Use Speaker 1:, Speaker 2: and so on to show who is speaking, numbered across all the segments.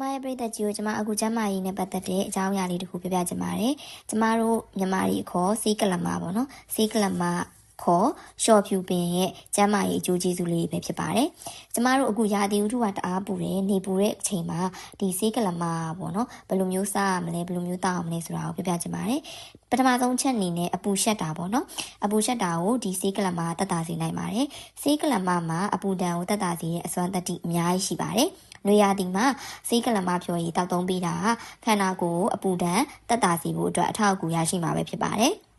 Speaker 1: မရဲ့ပြည်သက်ကြီးကိုကျမအခုကျမကြီးနဲ့ပတ်သက်တဲ့အကြောင်းအရာလေးတစ်ခုပြောပြချင်ပါတယ်။ကျမတို့မြန်မာပြည်ခေါ်စီးကလမပေါ့နော်။စီးကလမခေါ်ရှော့ဖြူပင်ရဲ့ကျမ်းမာရေးအကျိုးကျေးဇူးလေးပဲဖြစ်ပါတယ်။ကျမတို့အခုရာသီဥတုကတအားပူတယ်နေပူတဲ့အချိန်မှာဒီစေးကလမပေါ့နော်ဘယ်လိုမျိုးစားရမလဲဘယ်လိုမျိုးတောက်ရမလဲဆိုတာကိုပြောပြချင်ပါတယ်။ပထမဆုံးချက်အနေနဲ့အပူရှက်တာပေါ့နော်။အပူရှက်တာကိုဒီစေးကလမတက်တာစေနိုင်ပါတယ်။စေးကလမမှာအပူဒဏ်ကိုတက်တာစေရဲ့အစွမ်းတတိအများကြီးရှိပါတယ်။ နွေရာသီမှာစေးကလမဖြော်ရည်တောက်သုံးပေးတာကခန္ဓာကိုယ်ကိုအပူဒဏ်တက်တာစီဖို့အတွက်အထောက်အကူရရှိမှာပဲဖြစ်ပါတယ်။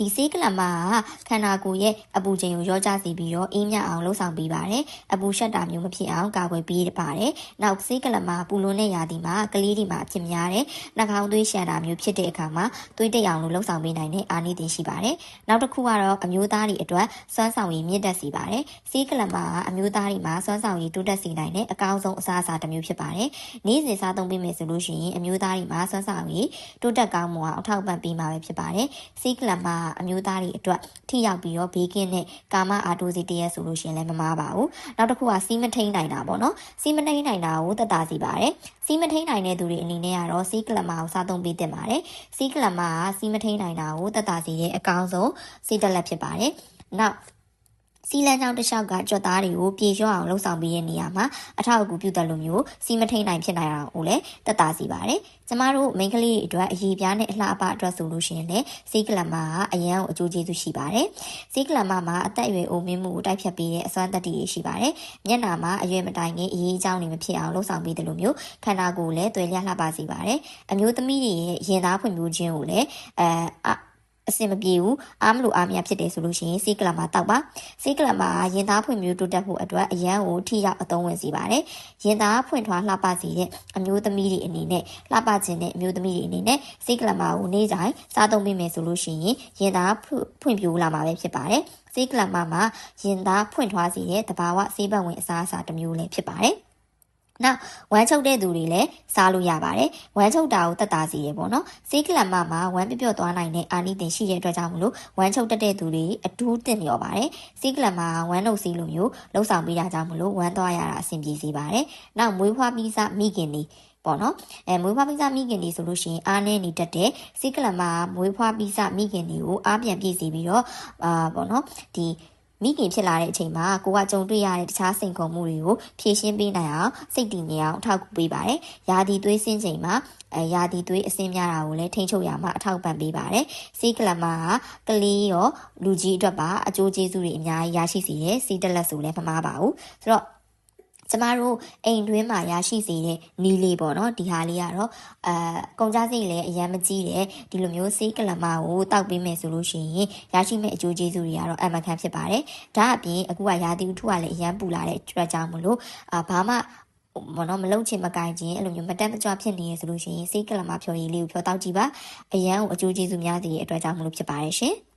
Speaker 1: ဒီစေးကလမကခန္ဓာကိုယ်ရဲ့အပူချိန်ကိုရောကြစေပြီးတော့အေးမြအောင်လှုပ်ဆောင်ပေးပါတယ်။အပူရှက်တာမျိုးမဖြစ်အောင်ကာကွယ်ပေးပါတယ်။နောက်စေးကလမပူလွန်တဲ့ရာသီမှာကလေးတွေမှာဖြစ်များတဲ့နှာခေါင်းသွေးရှံတာမျိုးဖြစ်တဲ့အခါမှာသွေးတိတ်အောင်လို့လှုပ်ဆောင်ပေးနိုင်တဲ့အာနိသင်ရှိပါတယ်။နောက်တစ်ခုကတော့အမျိုးသားတွေအတွက်စွမ်းဆောင်ရည်မြင့်တက်စေပါတယ်။စေးကလမကအမျိုးသားတွေမှာစွမ်းဆောင်ရည်တိုးတက်စေနိုင်တဲ့အကောင်းဆုံးအစားအစာတစ်မျိုးဖြစ်ပါတယ်။နေ့စဉ်စားသုံးပေးမယ်ဆိုလို့ရှိရင်အမျိုးသားတွေမှာစွမ်းဆောင်ရည်တိုးတက်ကောင်းမှုအောင်အထောက်အပံ့ပေးမှာပဲဖြစ်ပါတယ်။စေးကလမကအမျိုးသားတွေအတွက်ထိရောက်ပြီးတော့ဘေးကင်းတဲ့ကာမအာတိုစီတရက်ဆိုလို့ရှိရင်လည်းမမားပါဘူးနောက်တစ်ခုကစီးမထိန်နိုင်တာပေါ့နော်စီးမထိန်နိုင်တာကိုတက်တာစီပါတယ်စီးမထိန်နိုင်တဲ့သူတွေအနေနဲ့ကတော့စီးကလမာကိုစားသုံးပေးတင်ပါတယ်စီးကလမာကစီးမထိန်နိုင်တာကိုတက်တာစီရဲ့အကောင်းဆုံးစီးတက်လက်ဖြစ်ပါတယ်နောက် စီလန်းချောင်းတစ်လျှောက်ကကြွက်သားတွေကိုပြေလျော့အောင်လှုပ်ဆောင်ပေးတဲ့နေရာမှာအထောက်အကူပြုတတ်လို့မျိုးစီမထိန်နိုင်ဖြစ်နိုင်အောင်ကိုလည်းတက်တာစီပါတယ်။ကျမတို့မိန်းကလေးတွေအတွက်အရေးပြားနဲ့အလှအပအတွက်ဆိုလို့ရှိရင်လည်းစီကလမာကအရန်ကိုအကျိုးကျေးဇူးရှိပါတယ်။စီကလမာမှာအသက်အရွယ်အိုမင်းမှုကိုတိုက်ဖြတ်ပေးတဲ့အစွမ်းတတ္တိတွေရှိပါတယ်။မျက်နှာမှာအရွယ်မတိုင်ခင်အရေးအကြောင်းတွေမဖြစ်အောင်လှုပ်ဆောင်ပေးတယ်လို့မျိုးခန္ဓာကိုယ်လည်းတွေ့လျလှပစေပါတယ်။အမျိုးသမီးတွေရဲ့ရင်သားဖွံ့ဖြိုးခြင်းကိုလည်းအဲ အဆင်မပြေဘူးအားမလို့အားမရဖြစ်တယ်ဆိုလို့ရှိရင်စီးကလမာတောက်ပါစီးကလမာရင်သားဖွံ့ဖြိုးတိုးတက်ဖို့အတွက်အရန်ကိုထိရောက်အသုံးဝင်စေပါတယ်ရင်သားဖွင့်ထွားလှပစေတဲ့အမျိုးသမီးတွေအနေနဲ့လှပခြင်းတဲ့အမျိုးသမီးတွေအနေနဲ့စီးကလမာကိုနေ့တိုင်းစားသုံးပေးမယ်ဆိုလို့ရှိရင်ရင်သားဖွံ့ဖြိုးလာမှာပဲဖြစ်ပါတယ်စီးကလမာမှာရင်သားဖွင့်ထွားစေတဲ့တဘာဝဆေးဘက်ဝင်အစားအစာတစ်မျိုးလည်းဖြစ်ပါတယ် နောက်ဝမ်းချုပ်တဲ့သူတွေလည်းစားလို့ရပါတယ်။ဝမ်းချုပ်တာကိုတက်တာစီရပေါ့နော်။ဆေးကလမ်မမှာဝမ်းပြပြော့သွားနိုင်တဲ့အာနိသင်ရှိတဲ့အတွက်ကြောင့်မလို့ဝမ်းချုပ်တက်တဲ့သူတွေအထူးတင်လျော်ပါတယ်။ဆေးကလမ်မကဝမ်းနှုတ်စီးလိုမျိုးလှုပ်ဆောင်ပေးတာကြောင့်မလို့ဝမ်းသွားရတာအဆင်ပြေစေပါတယ်။နောက်မွေးဖွားပြီးစားမိခင်တွေပေါ့နော်အဲမွေးဖွားပိစမိခင်တွေဆိုလို့ရှိရင်အားနည်းနေတတ်တဲ့စိကလမှာမွေးဖွားပိစမိခင်တွေကိုအားပြန်ပြည့်စီပြီးတော့အာပေါ့နော်ဒီ မိခင်ဖြစ်လာတဲ့အချိန်မှာကိုကကြုံတွေ့ရတဲ့တခြားစိန်ခေါ်မှုတွေကိုဖြေရှင်းပေးနိုင်အောင်စိတ်တည်ငြိမ်အောင်အထောက်အကူပေးပါတယ်။ယာဒီသွေးစင်းချိန်မှာအဲယာဒီသွေးအစင်းများတာကိုလည်းထိန်းချုပ်ရမှာအထောက်ပံ့ပေးပါတယ်။စီကလမာကကလေးရောလူကြီးအတွက်ပါအကျိုးကျေးဇူးတွေအများကြီးရရှိစေတဲ့စီတက်လက်ဆိုလည်းမမှားပါဘူး။ဆိုတော့ ကျမတို့အိမ်တွင်းမှာရရှိစေတဲ့နီးလေးပေါ့နော်ဒီဟာလေးကတော့အဲကုန်ကြစိတ်လည်းအရင်မကြီးတယ်ဒီလိုမျိုးစေးကလမကိုတောက်ပေးမယ်ဆိုလို့ရှိရင်ရရှိမဲ့အကျိုးကျေးဇူးတွေကတော့အမှန်ကန်ဖြစ်ပါတယ်ဒါအပြင်အခုကရာသီဥတုကလည်းအရင်ပူလာတဲ့အတွက်ကြောင့်မလို့အာဘာမှဘောနော်မလုံချင်မကင်ခြင်းအဲ့လိုမျိုးမတက်မကြွဖြစ်နေရဆိုလို့ရှိရင်စိတ်ကလမဖြော်ရည်လေးကိုဖြော်တောက်ကြည့်ပါအရန်ကိုအကျိုးကျေးဇူးများစေတဲ့အတွက်ကြောင့်မလို့ဖြစ်ပါတယ်ရှင်။